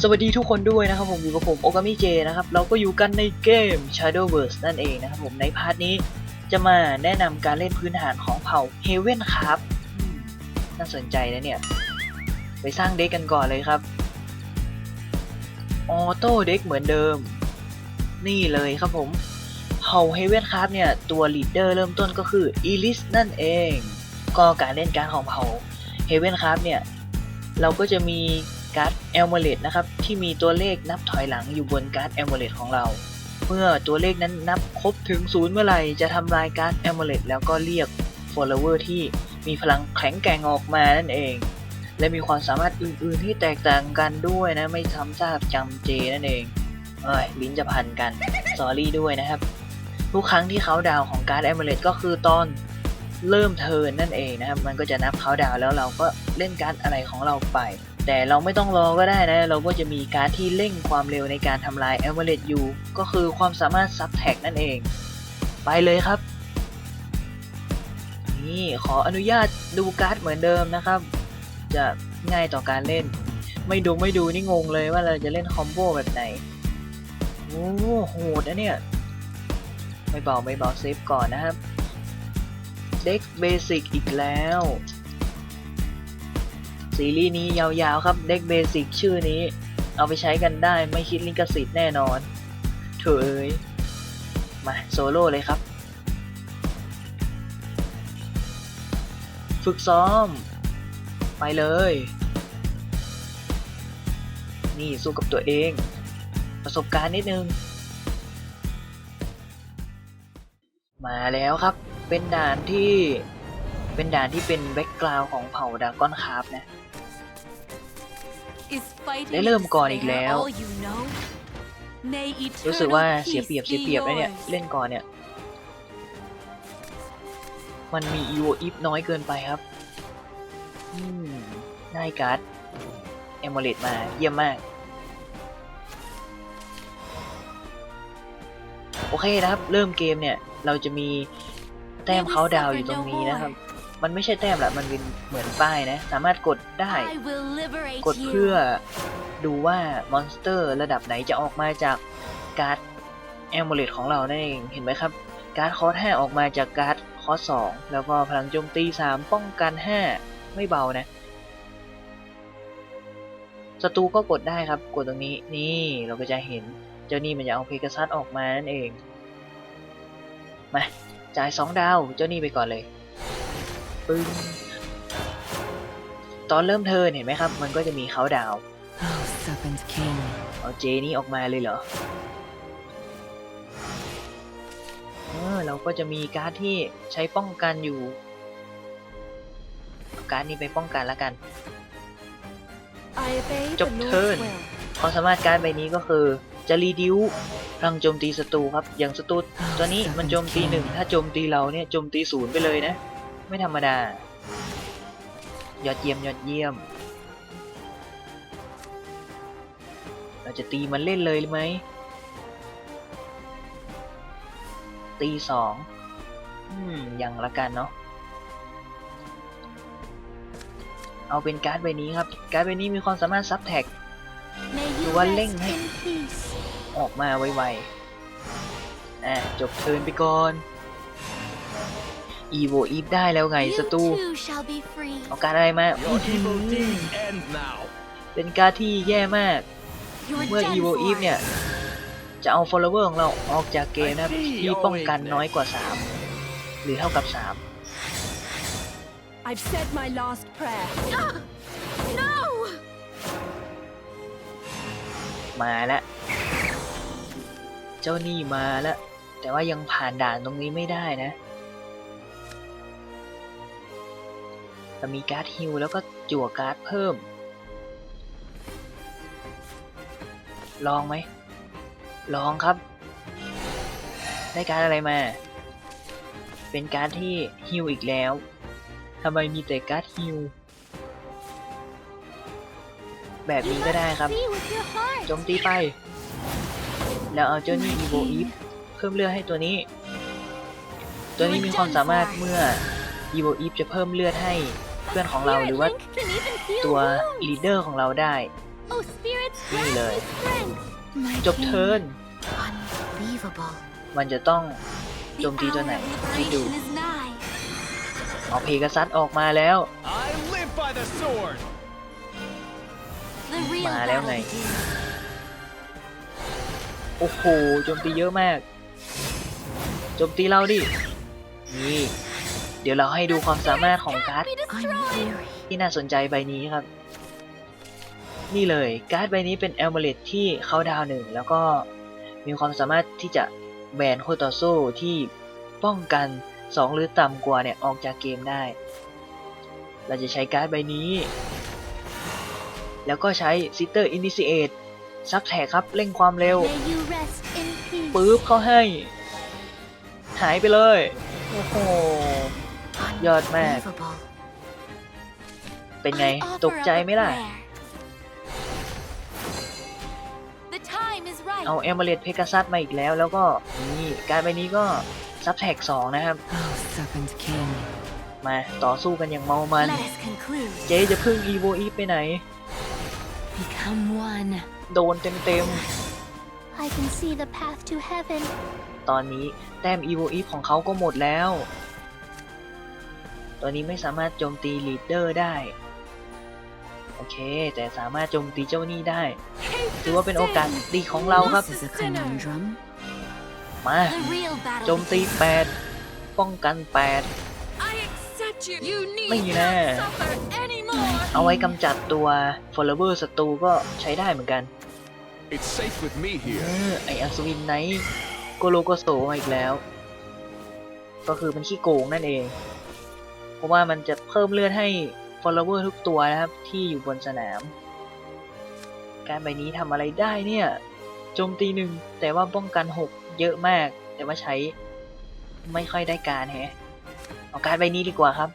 สวัสดีทุกคนด้วยนะครับผมอยู่กับผมโอกามิเจนะครับเราก็อยู่กันในเกม Shadowverse นั่นเองนะครับผมในพาร์ทนี้จะมาแนะนำการเล่นพื้นฐานของเผ่า Haven ครับน่าสนใจนะเนี่ย ไปสร้างเด็กกันก่อนเลยครับออโต้เด็กเหมือนเดิม นี่เลยครับผมเผ่า Haven ครับเนี่ยตัวลีดเดอร์เริ่มต้นก็คือ Elis นั่นเอง ก็การเล่นการของเผ่า Haven ครับเนี่ยเราก็จะมี การ์ดแอลเมเลตนะครับที่มีตัวเลขนับถอยหลังอยู่บนการ์ดแอลเมเลตของเรา เมื่อตัวเลขนั้นนับครบถึงศูนย์เมื่อไหร่จะทำลายการ์ดแอลเมเลตแล้วก็เรียก follower ที่มีพลังแข็งแกร่งออกมานั่นเอง และมีความสามารถอื่นๆที่แตกต่างกันด้วยนะไม่ทำซากจำเจนั่นเองเอ้ยลิ้นจะพันกันสอรี่ด้วยนะครับ ทุกครั้งที่เขาดาวของการ์ดแอมเบเลตก็คือตอนเริ่มเทิร์นนั่นเองนะครับ มันก็จะนับเขาดาวแล้วเราก็เล่นการ์ดอะไรของเราไป แต่เราไม่ต้องรอก็ได้นะ เราก็จะมีการที่เร่งความเร็วในการทำลายแอมเบเลตอยู่ก็คือความสามารถซับแท็กนั่นเอง ไปเลยครับ นี่ขออนุญาตดูการ์ดเหมือนเดิมนะครับ จะง่ายต่อการเล่น ไม่ดูไม่ดูนี่งงเลยว่าเราจะเล่นคอมโบแบบไหน โอ้โหดนะเนี่ย ไม่เบาไม่เบาเซฟก่อนนะครับ เด็กเบสิกอีกแล้ว ซีรีส์นี้ยาวๆครับเด็กเบสิกชื่อนี้ เอาไปใช้กันได้ไม่คิดลิขสิทธิ์แน่นอนเถอเอ้ยมาโซโล่เลยครับ ฝึกซ้อม ไปเลย นี่สู้กับตัวเอง ประสบการณ์นิดนึง มาแล้วครับ เป็นด่านที่เป็นด่านที่เป็นแบ็กกราวของเผ่าดากอนคาร์ฟนะ ได้เริ่มก่อนอีกแล้ว รู้สึกว่าเสียเปรียบเสียเปรียบนะเนี่ย เล่นก่อนเนี่ย มันมีอีโวอีฟน้อยเกินไปครับอืมได้การ์ดเอมเลตมาเยี่ยมมาก โอเคนะครับ เริ่มเกมเนี่ย เราจะมีแต้มเขาดาวน์อยู่ตรงนี้นะครับ มันไม่ใช่แต้มแหละมันเป็นเหมือนป้ายนะ สามารถกดได้ กดเพื่อดูว่ามอนสเตอร์ระดับไหนจะออกมาจากการ์ดแอม u เลตของเรานั่นเอง เห็นไหมครับ การ์ดคอร์ส5ออกมาจากการ์ดคอร์ส2แล้วก็พลังโจมตี 3 ป้องกัน 5 ไม่เบานะศัตรูก็กดได้ครับ กดตรงนี้ นี่เราก็จะเห็น เจ้านี่มันจะเอาเพก a ซัสออกมานั่นเอง มา จ่าย 2 ดาว เจ้านี่ไปก่อนเลย ปึ้งตอนเริ่มเทิร์นเห็นไหมครับ มันก็จะมีเขาดาวน์ Oh, Serpent King. เอาเจนี่ออกมาเลยเหรอเออเราก็จะมีการ์ดที่ใช้ป้องกันอยู่เอาการ์ดนี้ไปป้องกันแล้วกันจบเทิร์นความสามารถการ์ดใบนี้ก็คือจะรีดิวพลังโจมตีศัตรูครับ อย่างศัตรูตัวนี้มันโจมตีหนึ่งถ้าโจมตีเราเนี่ยโจมตีศูนย์ไปเลยนะ ไม่ธรรมดา ยอดเยี่ยมยอดเยี่ยม เราจะตีมันเล่นเลยไหม ตีสอง อืมอย่างละกันเนาะ เอาเป็นการ์ดใบนี้ครับ การ์ดใบนี้มีความสามารถซับแท็กหรือว่าเร่งให้ออกมาไวๆ อะ จบเทิร์นไปก่อน อีโวอีฟได้แล้วไงสตูเอาการดอะไรมาอื้อ Your หื evil อ deed ends now. เป็นการดที่แย่มาก เมื่อ Evo Eve เนี่ย จะเอา follower ของเราออกจากเกมนะครับที่ป้องกันน้อยกว่า 3 หรือเท่ากับ I've said my last prayer. 3มาแล้ว เจ้านี่มาแล้ว แต่ว่ายังผ่านด่านตรงนี้ไม่ได้นะ แต่มีการ์ดฮิลแล้วก็จั่วการ์ดเพิ่ม ลองไหม ลองครับ ได้การดอะไรมา เป็นการดที่ฮิลอีกแล้วทำไมมีแต่การ์ดฮิลแบบนี้ก็ได้ครับ โจมตีไป แล้วเอาเจ้านี่อีโวอีฟเพิ่มเลือดให้ตัวนี้ ตัวนี้มีความสามารถเมื่ออีโวอีฟจะเพิ่มเลือดให้ พื่อนของเราหรือว่าตัวลีดเดอร์ของเราได้ Oh, Spirit spirits นี่ grant เลย me strength. My จบเทิร์น king. Unbelievable. มันจะต้อง The โจมตีตัวไหน hour of คิดดู liberation is nigh. เอาเพกาซัสออกมาแล้ว I live by the sword! The real มาแล้ว battle ไง begins. โอ้โหโจมตีเยอะมาก โจมตีเราดิ นี่ เดี๋ยวเราให้ดูความสามารถของการ์ด Be destroyed. weary. ที่น่าสนใจใบนี้ครับ นี่เลยการ์ดใบนี้เป็นแอลเมเลตที่เข้าดาวหนึ่งแล้วก็มีความสามารถที่จะแบนคู่ต่อสู้ที่ป้องกัน 2 หรือต่ำกว่าเนี่ยออกจากเกมได้ เราจะใช้การ์ดใบนี้ แล้วก็ใช้ซิเตอร์อินดิ i เอตซับแท็กครับเร่งความเร็ว May you rest in peace. ปึ๊บเข้าให้ หายไปเลย โอ้โห ยอดมาก Unbelievable. เป็นไง I offer ตกใจ up a ไหมล่ะ prayer. The time is right. เอาเอมเบเลตเพกาซัสมาอีกแล้ว แล้วก็นี่การใบนี้ก็ซับแท็กสองนะครับ Oh, Serpent King. มาต่อสู้กันอย่างเมามัน Let us conclude. เจ๊จะพึ่งอีโวอีไปไหน Become one. โดนเต็ม I can see the path to heaven. ๆตอนนี้แต้มอีโวอีของเขาก็หมดแล้ว ตอนนี้ไม่สามารถโจมตีลีดเดอร์ได้ โอเค แต่สามารถโจมตีเจ้าหนี้ได้ ถือว่าเป็นโอกาสดีของเราครับ This is a conundrum. มา The real battle โจมตี begins. 8ป้องกัน8 I accept you. You need ไม่แน่ not suffer anymore. เอาไว้กำจัดตัว follower ศัตรูก็ใช้ได้เหมือนกัน It's safe with me เอ here. อไออัศวินไนท์โกโลโกโสมาอีกแล้ว ก็คือมันขี้โกงนั่นเองเพ ราะว่ามันจะเพิ่มเลือดให้ follower ทุกตัวนะครับ ที่อยู่บนสนาม การใบนี้ทำอะไรได้เนี่ยโจมตีหนึ่งแต่ว่าป้องกัน 6 เยอะมาก แต่ว่าใช้ไม่ค่อยได้การแฮะเอาการใบนี้ดีกว่าครับ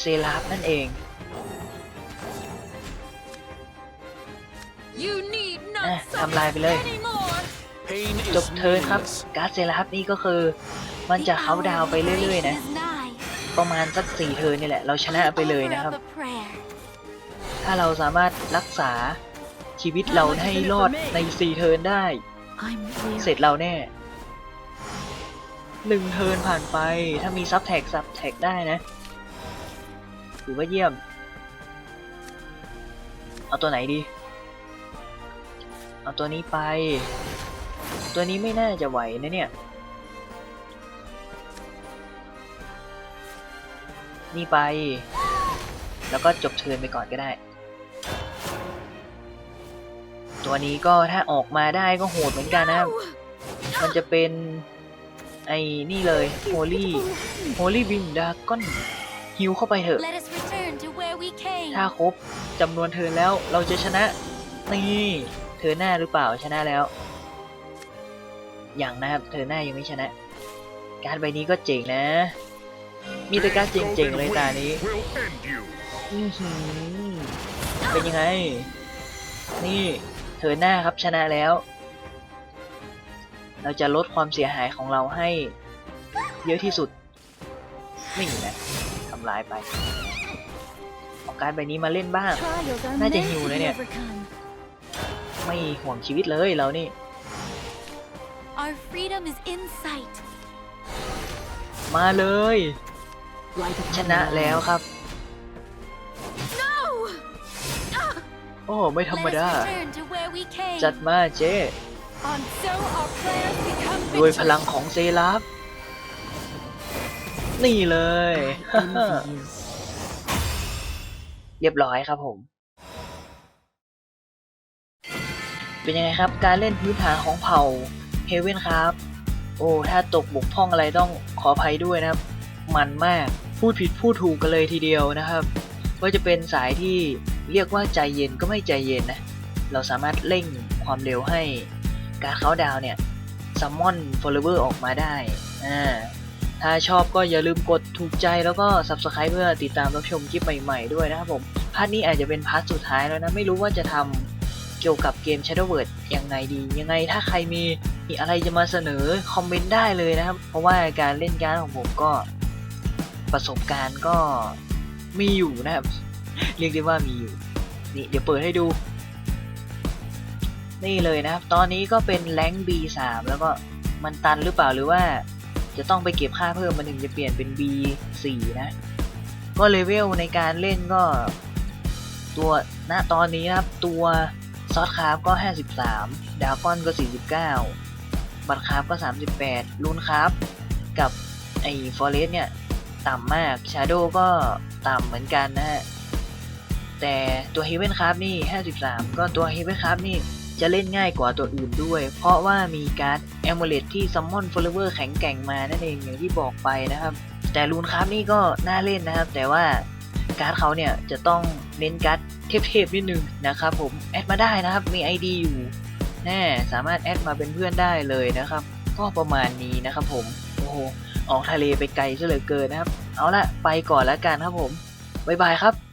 เซราฟนั่นเอง You need อะ not ทำลายไปเลย anymore. Pain จ is บเทิร์นครับ meaningless. การ์ดเซราฟนี่ก็คือ มันจะเขาน์ดาวน์ไปเรื่อยๆนะ ประมาณสักสี่เทิร์นนี่แหละ เราชนะไปเลยนะครับ ถ้าเราสามารถรักษาชีวิตเราให้รอดในสี่เทิร์นได้ I'm weary. เสร็จเราแน่หนึ่งเทิร์นผ่านไปถ้ามีซับแท็กซับแท็กได้นะถือว่าเยี่ยม เอาตัวไหนดี เอาตัวนี้ไป ตัวนี้ไม่น่าจะไหวนะเนี่ย นี่ไป แล้วก็จบเทิร์นไปก่อนก็ได้ ตัวนี้ก็ถ้าออกมาได้ก็โหดเหมือนกันนะครับมันจะเป็นไอ้นี่เลย Holy Holy Wing Dragon ฮิวเข้าไปเถอะ Let us return to where we came. ถ้าครบจำนวนเทิร์นแล้วเราจะชนะ นี่เทิร์นหน้าหรือเปล่าชนะแล้ว อย่างนะครับเทิร์นหน้ายังไม่ชนะ การดใบนี้ก็เจ๋งนะ มีแต่การดเจ๋งๆเลยตานี้ Will end you. อื้อหือเป็นยังไง นี่เทิร์นหน้าครับชนะแล้ว เราจะลดความเสียหายของเราให้ เยอะที่สุดไม่นะทำลายไปเอาการดใบนี้มาเล่นบ้าง Trials are น่าจะ meant หิว to นะ be เนี่ย overcome. ไม่ห่วงชีวิตเลยเรานี่ Our freedom is in sight. มาเลย Light upon ชนะ the แล้ว land. ครับ No! โอ้ ไม่ธรรม Let ดา us return to where we came. จัดมาเจ๊ On so our prayers become ด้วยพ victory. ลังของเซราฟนี่เลย I envy you. เรียบร้อยครับผม เป็นยังไงครับ การเล่นพื้นฐานของเผ่าเฮเว่นครับ โอ้ ถ้าตกบกพร่องอะไรต้องขออภัยด้วยนะครับ มันมาก พูดผิดพูดถูกกันเลยทีเดียวนะครับก็จะเป็นสายที่เรียกว่าใจเย็นก็ไม่ใจเย็นนะ เราสามารถเร่งความเร็วให้การเขาดาวเนี่ยซัมมอนฟอลเลเวอร์ออกมาได้อ่าถ้าชอบก็อย่าลืมกดถูกใจแล้วก็ Subscribe เพื่อติดตามรับชมคลิปใหม่ๆด้วยนะครับผมพาร์ทนี้อาจจะเป็นพาร์ทสุดท้ายแล้วนะ ไม่รู้ว่าจะทำเกี่ยวกับเกม Shadow World ยังไงดี ยังไงถ้าใครมีมีอะไรจะมาเสนอคอมเมนต์ได้เลยนะครับ เพราะว่าการเล่นการดของผมก็ ประสบการณ์ก็มีอยู่นะครับ เรียกได้ว่ามีอยู่ นี่ เดี๋ยวเปิดให้ดู นี่เลยนะครับ ตอนนี้ก็เป็นแรงค์ B3 แล้วก็มันตันหรือเปล่าหรือว่าจะต้องไปเก็บค่าเพิ่มมันถึงจะเปลี่ยนเป็น B4 นะ ก็เลเวลในการเล่นก็ ตัวณตอนนี้นะครับ ตัวซอสคราฟก็ 53 ดาฟอนก็ 49 บัตรคราฟก็ 38 ลูนคราฟกับไอ้ฟอเรสเนี่ย ต่ำมากชาโดก็ต่ำเหมือนกันนะฮะ แต่ตัว Heaven Craft นี่ 53 ก็ตัว Heaven Craft นี่จะเล่นง่ายกว่าตัวอื่นด้วย เพราะว่ามีการ์ด Amulet ที่ Summon Follower แข็งแกร่งมานั่นเองอย่างที่บอกไปนะครับ แต่รูนคราฟนี่ก็น่าเล่นนะครับ แต่ว่าการ์ดเขาเนี่ยจะต้องเน้นการ์ดเทพๆนิดนึงนะครับผม แอดมาได้นะครับ มี ID อยู่แน่สามารถแอดมาเป็นเพื่อนได้เลยนะครับ ก็ประมาณนี้นะครับผม ออกทะเลไปไกลซะเหลือเกินนะครับ เอาละไปก่อนแล้วกันครับผม บ๊ายบายครับ